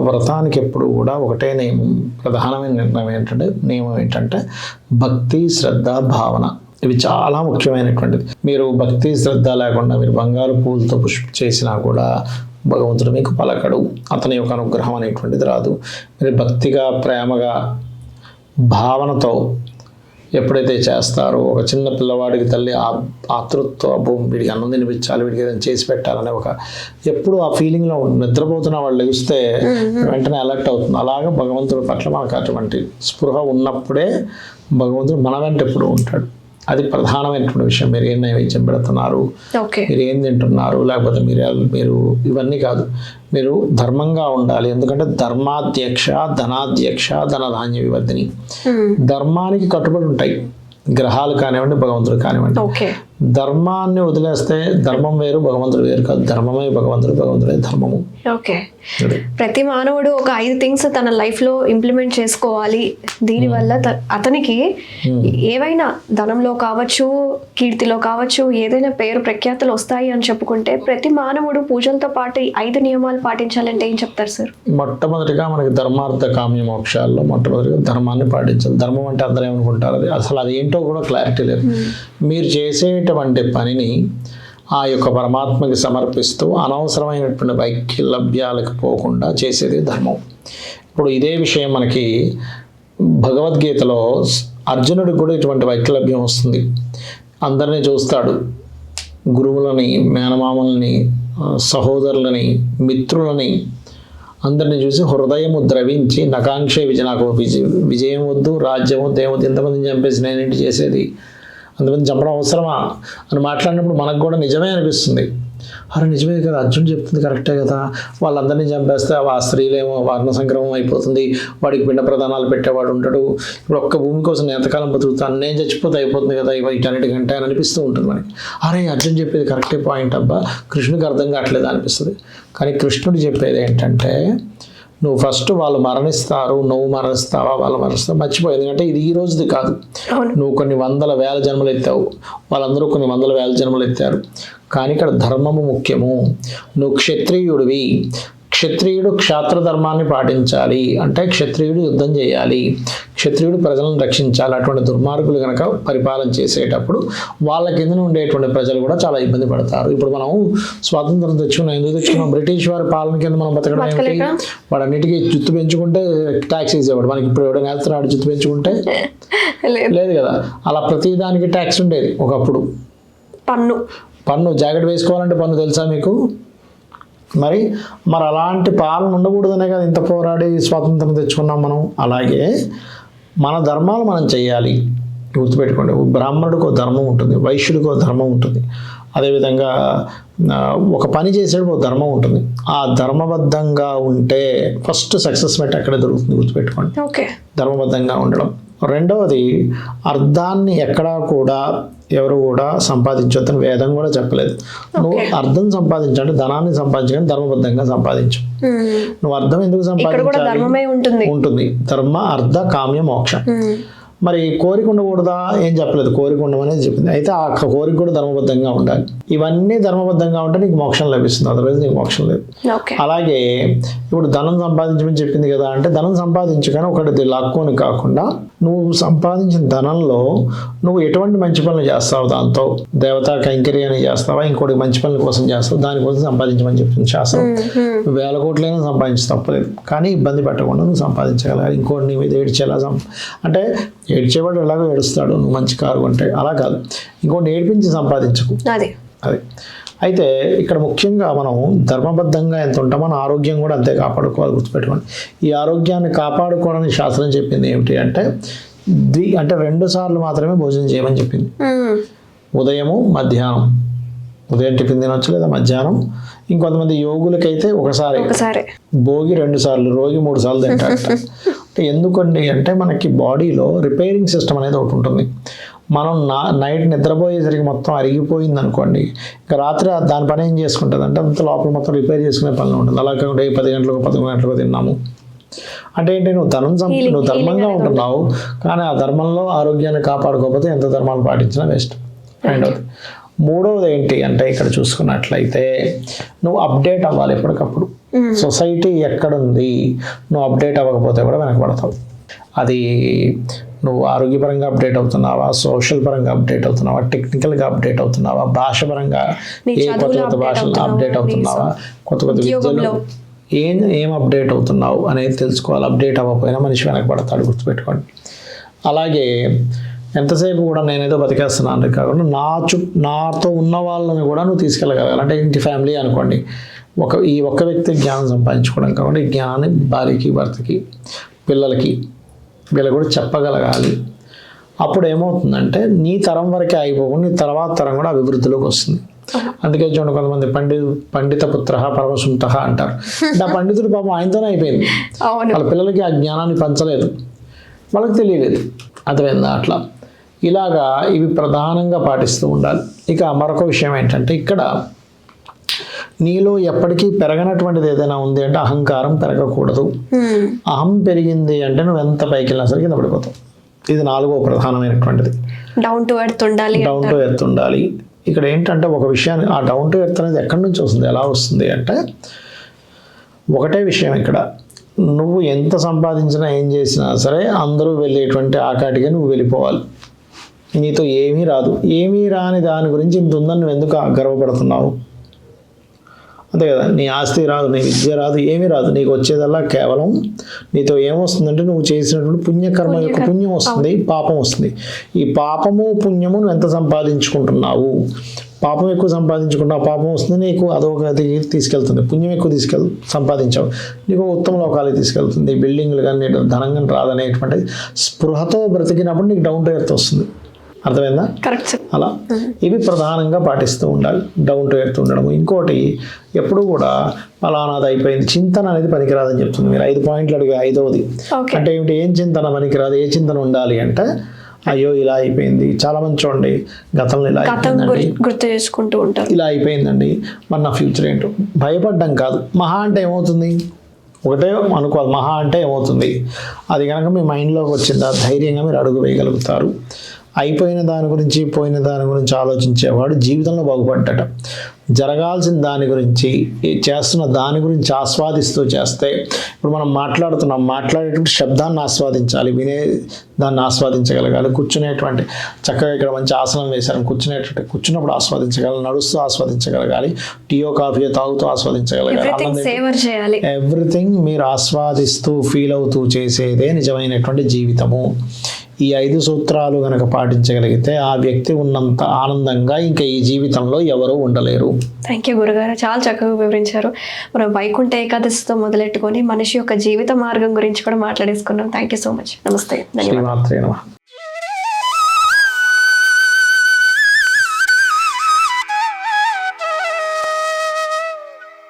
వ్రతానికి ఎప్పుడు కూడా ఒకటే నియమం ప్రధానమైన నిర్ణయం ఏంటంటే నియమం ఏంటంటే భక్తి శ్రద్ధ భావన. ఇవి చాలా ముఖ్యమైనటువంటిది. మీరు భక్తి శ్రద్ధ లేకుండా మీరు బంగారు పూలతో పుష్ప చేసినా కూడా భగవంతుడు మీకు పలకడు. అతని యొక్క అనుగ్రహం అనేటువంటిది రాదు. మీరు భక్తిగా ప్రేమగా భావనతో ఎప్పుడైతే చేస్తారో ఒక చిన్న పిల్లవాడికి తల్లి ఆ ఆతృత్వ అబ్బో వీడికి అన్నం తినిపించాలి వీడికి ఏదైనా చేసి పెట్టాలనే ఒక ఎప్పుడు ఆ ఫీలింగ్లో నిద్రపోతున్న వాళ్ళు లెగిస్తే వెంటనే అలర్ట్ అవుతుంది. అలాగే భగవంతుడి పట్ల మనకు అటువంటి స్పృహ ఉన్నప్పుడే భగవంతుడు మన వెంట ఎప్పుడు ఉంటాడు. అది ప్రధానమైనటువంటి విషయం. మీరు ఏం నైవేద్యం పెడుతున్నారు? మీరు ఏం తింటున్నారు? లేకపోతే మీరు మీరు ఇవన్నీ కాదు. మీరు ధర్మంగా ఉండాలి. ఎందుకంటే ధర్మాధ్యక్ష ధనాధ్యక్ష ధనధాన్య వివర్ధిని ధర్మానికి కట్టుబడి ఉంటాయి. గ్రహాలు కానివ్వండి భగవంతుడు కానివ్వండి. ధర్మాన్ని వదిలేస్తే ధర్మం వేరు భగవంతుడు వేరు కాదు. ధర్మమే భగవంతుడు భగవంతుడే ధర్మము. ఓకే. ప్రతి మానవుడు ఒక ఐదు థింగ్స్ తన లైఫ్లో ఇంప్లిమెంట్ చేసుకోవాలి. దీనివల్ల అతనికి ఏవైనా ధనంలో కావచ్చు కీర్తిలో కావచ్చు ఏదైనా పేరు ప్రఖ్యాతులు వస్తాయి అని చెప్పుకుంటే ప్రతి మానవుడు పూజలతో పాటు ఐదు నియమాలు పాటించాలంటే ఏం చెప్తారు సార్? మొట్టమొదటిగా మనకి ధర్మార్థ కామ్య మోక్షాల్లో మొట్టమొదటిగా ధర్మాన్ని పాటించాలి. ధర్మం అంటే అందరూ ఏమనుకుంటారు? అది అసలు అది ఏంటో కూడా క్లారిటీ లేదు. మీరు అనేటువంటి పనిని ఆ యొక్క పరమాత్మకి సమర్పిస్తూ అనవసరమైనటువంటి వైకల్యభ్యాలకు పోకుండా చేసేది ధర్మం. ఇప్పుడు ఇదే విషయం మనకి భగవద్గీతలో అర్జునుడికి కూడా ఇటువంటి వైకలభ్యం వస్తుంది. అందరినీ చూస్తాడు. గురువులని మేనమామల్ని సహోదరులని మిత్రులని అందరిని చూసి హృదయము ద్రవించి నకాంక్షే విజయ నాకు విజయం వద్దు రాజ్యం వద్దు ఏమొద్దు ఎంతమందిని చంపేసి నేనేంటి చేసేది. అంతమంది చంపడం అవసరమా అని మాట్లాడినప్పుడు మనకు కూడా నిజమే అనిపిస్తుంది. అరే నిజమే కదా అర్జున్ చెప్తుంది కరెక్టే కదా. వాళ్ళందరినీ చంపేస్తే ఆ స్త్రీలేమో వర్ణ సంక్రమం అయిపోతుంది. వాడికి పిండ ప్రధానాలు పెట్టేవాడు ఉంటాడు. ఇప్పుడు ఒక్క భూమి కోసం నేను ఎంతకాలం బతుకుతాను నేను చచ్చిపోతే అయిపోతుంది కదా ఇటన్నిటి గంట అని అనిపిస్తూ ఉంటుంది మనకి. అరే అర్జున్ చెప్పేది కరెక్టే పాయింట్ అబ్బా. కృష్ణుడికి అర్థం కావట్లేదు అనిపిస్తుంది. కానీ కృష్ణుడు చెప్పేది ఏంటంటే నువ్వు ఫస్ట్ వాళ్ళు మరణిస్తారు నువ్వు మరణిస్తావా వాళ్ళు మరణిస్తావు మర్చిపోయి ఎందుకంటే ఇది ఈ రోజుది కాదు. నువ్వు కొన్ని వందల వేల జన్మలు ఎత్తావు వాళ్ళందరూ కొన్ని వందల వేల జన్మలు ఎత్తారు. కానీ ఇక్కడ ధర్మము ముఖ్యము. నువ్వు క్షత్రియుడివి. క్షత్రియుడు క్షాత్ర ధర్మాన్ని పాటించాలి. అంటే క్షత్రియుడు యుద్ధం చేయాలి. క్షత్రియుడు ప్రజలను రక్షించాలి అటువంటి దుర్మార్గులు కనుక పరిపాలన చేసేటప్పుడు వాళ్ళ కింద ఉండేటువంటి ప్రజలు కూడా చాలా ఇబ్బంది పడతారు. ఇప్పుడు మనం స్వాతంత్రం తెచ్చుకున్నాం ఎందుకు తెచ్చుకున్నాం? బ్రిటిష్ వారి పాలన కింద మనం బతకడం ఏమిటి? వాడన్నిటికీ జుత్తు పెంచుకుంటే ట్యాక్స్ వేసేవాడు. మనకి ఇప్పుడు ఎవడైనా వేస్తున్నాడు జుత్తు పెంచుకుంటే? లేదు కదా. అలా ప్రతి దానికి ట్యాక్స్ ఉండేది ఒకప్పుడు. పన్ను. పన్ను జాకెట్ వేసుకోవాలంటే పన్ను తెలుసా మీకు? మరి మరి అలాంటి పాలన ఉండకూడదనే కదా ఇంత పోరాడి స్వాతంత్రం తెచ్చుకున్నాం మనం? అలాగే మన ధర్మాలు మనం చేయాలి గుర్తుపెట్టుకోండి బ్రాహ్మణుడికి ఒక ధర్మం ఉంటుంది వైశ్యుడికి ఒక ధర్మం ఉంటుంది. అదేవిధంగా ఒక పని చేసేటప్పుడు ఒక ధర్మం ఉంటుంది. ఆ ధర్మబద్ధంగా ఉంటే ఫస్ట్ సక్సెస్ మెట్ అక్కడే దొరుకుతుంది గుర్తుపెట్టుకోండి. ఓకే. ధర్మబద్ధంగా ఉండడం. రెండవది అర్థాన్ని ఎక్కడా కూడా ఎవరు కూడా సంపాదించొద్దని వేదం కూడా చెప్పలేదు. నువ్వు అర్థం సంపాదించండి ధనాన్ని సంపాదించని ధర్మబద్ధంగా సంపాదించు. నువ్వు అర్థం ఎందుకు సంపాదించాలి? ధర్మమే ఉంటుంది. ధర్మ అర్థ కామ్య మోక్ష. మరి కోరిక ఉండకూడదా? ఏం చెప్పలేదు. కోరిక ఉండమనేది చెప్పింది. అయితే ఆ కోరిక కూడా ధర్మబద్ధంగా ఉండాలి. ఇవన్నీ ధర్మబద్ధంగా ఉంటే నీకు మోక్షం లభిస్తుంది. అదర్వైజ్ నీకు మోక్షం లేదు. అలాగే ఇప్పుడు ధనం సంపాదించమని చెప్పింది కదా అంటే ధనం సంపాదించగానే ఒకటి లాక్కొని కాకుండా నువ్వు సంపాదించిన ధనంలో నువ్వు ఎటువంటి మంచి పనులు చేస్తావు దాంతో? దేవతా కైంకర్యాన్ని చేస్తావా? ఇంకోటి మంచి పనుల కోసం చేస్తావు? దానికోసం సంపాదించమని చెప్తుంది శాస్త్రం. నువ్వు వేల కోట్లైనా సంపాదించి తప్పలేదు. కానీ ఇబ్బంది పెట్టకుండా నువ్వు సంపాదించగలగాలి. ఇంకోటి నీ మీద ఏడ్చేలా అంటే ఏడ్చేవాడు ఎలాగో ఏడుస్తాడు. నువ్వు మంచి కారు కొంటే అలా కాదు. ఇంకోటి ఏడిపించి సంపాదించకు. అది. అయితే ఇక్కడ ముఖ్యంగా మనం ధర్మబద్ధంగా ఎంత ఉంటామో మన ఆరోగ్యం కూడా అంతే కాపాడుకోవాలి గుర్తుపెట్టుకోండి. ఈ ఆరోగ్యాన్ని కాపాడుకోవడానికి శాస్త్రం చెప్పింది ఏమిటి అంటే ద్వి అంటే రెండు సార్లు మాత్రమే భోజనం చేయమని చెప్పింది. ఉదయము మధ్యాహ్నం. ఉదయం టిఫిన్ తినొచ్చు లేదా మధ్యాహ్నం. ఇంకొంతమంది యోగులకైతే ఒకసారి భోగి రెండు సార్లు రోగి మూడు సార్లు తింటారట. అంటే ఎందుకండి అంటే మనకి బాడీలో రిపేరింగ్ సిస్టమ్ అనేది ఒకటి ఉంటుంది. మనం నా నైట్ నిద్రపోయేసరికి మొత్తం అరిగిపోయింది అనుకోండి ఇంకా రాత్రి దాని పని ఏం చేసుకుంటుంది అంటే అంత లోపల మొత్తం రిపేర్ చేసుకునే పని ఉంటుంది అలా కాకుండా ఏ పది గంటలకు పదకొండు గంటలకు తిన్నాము. అంటే ఏంటి నువ్వు ధనం నువ్వు ధర్మంగా ఉంటున్నావు కానీ ఆ ధర్మంలో ఆరోగ్యాన్ని కాపాడుకోకపోతే ఎంత ధర్మాలు పాటించినా వేస్ట్. రెండవది మూడవది ఏంటి అంటే ఇక్కడ చూసుకున్నట్లయితే నువ్వు అప్డేట్ అవ్వాలి ఎప్పటికప్పుడు. సొసైటీ ఎక్కడుంది నువ్వు అప్డేట్ అవ్వకపోతే కూడా వెనకబడతావు. అది నువ్వు ఆరోగ్యపరంగా అప్డేట్ అవుతున్నావా? సోషల్ పరంగా అప్డేట్ అవుతున్నావా? టెక్నికల్గా అప్డేట్ అవుతున్నావా? భాష పరంగా ఏ కొత్త కొత్త భాషలు? అప్డేట్ అవుతున్నావా? కొత్త కొత్త విద్యలో? ఏం ఏం అప్డేట్ అవుతున్నావు అనేది తెలుసుకోవాలి. అప్డేట్ అవ్వకపోయినా మనిషి వెనకబడతాడు గుర్తుపెట్టుకోండి. అలాగే ఎంతసేపు కూడా నేనేదో బతికేస్తున్నాను కాకుండా నా చు నాతో ఉన్న వాళ్ళని కూడా నువ్వు తీసుకెళ్ళగలగాలి. అంటే ఇంటి ఫ్యామిలీ అనుకోండి. ఒక ఈ ఒక్క వ్యక్తి జ్ఞానం సంపాదించుకోవడం కాకుండా జ్ఞానం భార్యకి భర్తకి పిల్లలకి వీళ్ళకి కూడా చెప్పగలగాలి. అప్పుడు ఏమవుతుందంటే నీ తరం వరకే అయిపోకుండా నీ తర్వాత తరం కూడా అభివృద్ధిలోకి వస్తుంది. అందుకే చూడండి కొంతమంది పండి పండిత పుత్ర పరమసుంత అంటారు. అంటే ఆ పండితుడు పాపం ఆయనతోనే అయిపోయింది. వాళ్ళ పిల్లలకి ఆ జ్ఞానాన్ని పంచలేదు. వాళ్ళకి తెలియలేదు. అర్థమైందా అట్లా? ఇలాగా ఇవి ప్రధానంగా పాటిస్తూ ఉండాలి. ఇక మరొక విషయం ఏంటంటే ఇక్కడ నీలో ఎప్పటికీ పెరగనటువంటిది ఏదైనా ఉంది అంటే అహంకారం పెరగకూడదు. అహం పెరిగింది అంటే నువ్వు ఎంత పైకి వెళ్ళినా సరే కింద పడిపోతావు. ఇది నాలుగో ప్రధానమైనటువంటిది. డౌన్ టు ఎర్త్ ఉండాలి డౌన్ టు ఎర్త్ ఉండాలి. ఇక్కడ ఏంటంటే ఒక విషయాన్ని ఆ డౌన్ టు ఎర్త్ అనేది ఎక్కడి నుంచి వస్తుంది ఎలా వస్తుంది అంటే ఒకటే విషయం ఇక్కడ. నువ్వు ఎంత సంపాదించినా ఏం చేసినా సరే అందరూ వెళ్ళేటువంటి ఆకాటిగా నువ్వు వెళ్ళిపోవాలి. నీతో ఏమీ రాదు. ఏమీ రాని దాని గురించి ఇంత ఉందని నువ్వు ఎందుకు గర్వపడుతున్నావు? అంతే కదా నీ ఆస్తి రాదు నీ విద్య రాదు ఏమీ రాదు. నీకు వచ్చేదల్లా కేవలం నీతో ఏమొస్తుందంటే నువ్వు చేసినటువంటి పుణ్యకర్మ యొక్క పుణ్యం వస్తుంది పాపం వస్తుంది. ఈ పాపము పుణ్యము నువ్వు ఎంత సంపాదించుకుంటున్నావు? పాపం ఎక్కువ సంపాదించుకుంటావు పాపం వస్తుంది నీకు అదొకటికి తీసుకెళ్తుంది. పుణ్యం ఎక్కువ తీసుకెళ్ సంపాదించావు. నీకు ఉత్తమ లోకాలకి తీసుకెళ్తుంది. బిల్డింగ్లు కానీ ధనం కానీ రాదనేటువంటి స్పృహతో బ్రతికినప్పుడు నీకు డౌన్ టు ఎర్త్ వస్తుంది. అర్థమైందా? కరెక్ట్ అలా? ఇవి ప్రధానంగా పాటిస్తూ ఉండాలి డౌన్ టు ఎర్త్ ఉండడం. ఇంకోటి ఎప్పుడు కూడా ఫలానాది అయిపోయింది చింతన అనేది పనికిరాదని చెప్తుంది మీరు. ఐదు పాయింట్లు అడిగా ఐదవది. అంటే ఏమిటి? ఏం చింతన పనికిరాదు? ఏ చింతన ఉండాలి అంటే అయ్యో ఇలా అయిపోయింది. చాలా మంది చూడండి గతంలో ఇలా గుర్తు చేసుకుంటూ ఉంటారు. ఇలా అయిపోయిందండి. మరి నా ఫ్యూచర్ ఏంటో. భయపడ్డం కాదు. మహా అంటే ఏమవుతుంది? ఒకటే అనుకోవాలి. మహా అంటే ఏమవుతుంది? అది కనుక మీ మైండ్లోకి వచ్చిందా? ధైర్యంగా మీరు అడుగు వేయగలుగుతారు. అయిపోయిన దాని గురించి పోయిన దాని గురించి ఆలోచించేవాడు జీవితంలో బాగుపడ్డట జరగాల్సిన దాని గురించి చేస్తున్న దాని గురించి ఆస్వాదిస్తూ చేస్తే ఇప్పుడు మనం మాట్లాడుతున్నాం మాట్లాడేటువంటి శబ్దాన్ని ఆస్వాదించాలి వినే దాన్ని ఆస్వాదించగలగాలి కూర్చునేటువంటి చక్కగా ఇక్కడ మంచి ఆసనం వేశారు కూర్చునేటువంటి కూర్చున్నప్పుడు ఆస్వాదించగలగాలి నడుస్తూ ఆస్వాదించగలగాలి టీయో కాఫీ తాగుతూ ఆస్వాదించగలగాలి. ఎవ్రీథింగ్ మీరు ఆస్వాదిస్తూ ఫీల్ అవుతూ చేసేదే నిజమైనటువంటి జీవితము. ఈ ఐదు సూత్రాలు గనక పాటించగలిగితే ఆ వ్యక్తి ఉన్నంత ఆనందంగా ఇంకా ఈ జీవితంలో ఎవరూ ఉండలేరు. థ్యాంక్ యూ గురుగారు. చాలా చక్కగా వివరించారు. మనం వైకుంఠ ఏకాదశితో మొదలెట్టుకొని మనిషి యొక్క జీవిత మార్గం గురించి కూడా మాట్లాడేసుకున్నాం. థ్యాంక్ యూ సో మచ్ నమస్తే. ధన్యవాదాలు.